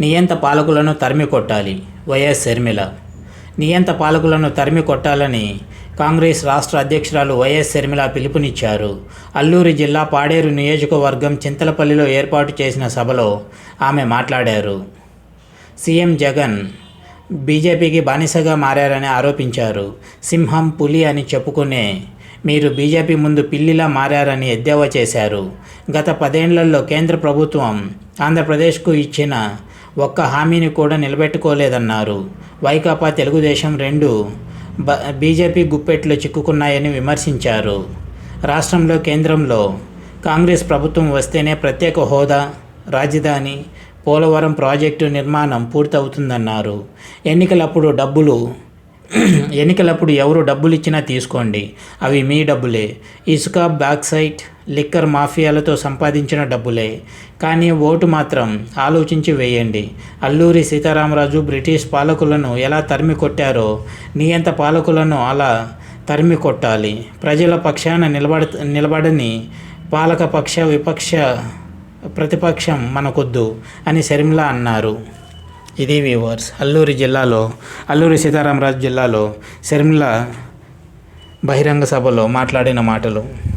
నియంత పాలకులను తరిమి కొట్టాలి. వైఎస్ షర్మిల. నియంత పాలకులను తరిమి కొట్టాలని కాంగ్రెస్ రాష్ట్ర అధ్యక్షురాలు వైఎస్ షర్మిల పిలుపునిచ్చారు. అల్లూరి జిల్లా పాడేరు నియోజకవర్గం చింతలపల్లిలో ఏర్పాటు చేసిన సభలో ఆమె మాట్లాడారు. సీఎం జగన్ బీజేపీకి బానిసగా మారారని ఆరోపించారు. సింహం పులి అని చెప్పుకునే మీరు బీజేపీ ముందు పిల్లిలా మారారని ఎద్దేవా చేశారు. గత పదేళ్ళలో కేంద్ర ప్రభుత్వం ఆంధ్రప్రదేశ్కు ఇచ్చిన ఒక్క హామీని కూడా నిలబెట్టుకోలేదన్నారు. వైకాపా తెలుగుదేశం రెండు బ బీజేపీ గుప్పెట్లో చిక్కుకున్నాయని విమర్శించారు. రాష్ట్రంలో కేంద్రంలో కాంగ్రెస్ ప్రభుత్వం వస్తేనే ప్రత్యేక హోదా రాజధాని పోలవరం ప్రాజెక్టు నిర్మాణం పూర్తవుతుందన్నారు. ఎన్నికలప్పుడు డబ్బులు ఎన్నికలప్పుడు ఎవరు డబ్బులు ఇచ్చినా తీసుకోండి. అవి మీ డబ్బులే. ఇసుక బ్యాక్సైట్ లిక్కర్ మాఫియాలతో సంపాదించిన డబ్బులే. కానీ ఓటు మాత్రం ఆలోచించి వేయండి. అల్లూరి సీతారామరాజు బ్రిటిష్ పాలకులను ఎలా తరిమి కొట్టారో నియంత పాలకులను అలా తరిమి కొట్టాలి. ప్రజల పక్షాన నిలబడ నిలబడని పాలక పక్ష విపక్ష ప్రతిపక్షం మనకొద్దు అని శర్మిల అన్నారు. ఇది వ్యూవర్స్. అల్లూరి జిల్లాలో అల్లూరి సీతారామరాజు జిల్లాలో శర్మిల బహిరంగ సభలో మాట్లాడిన మాటలు.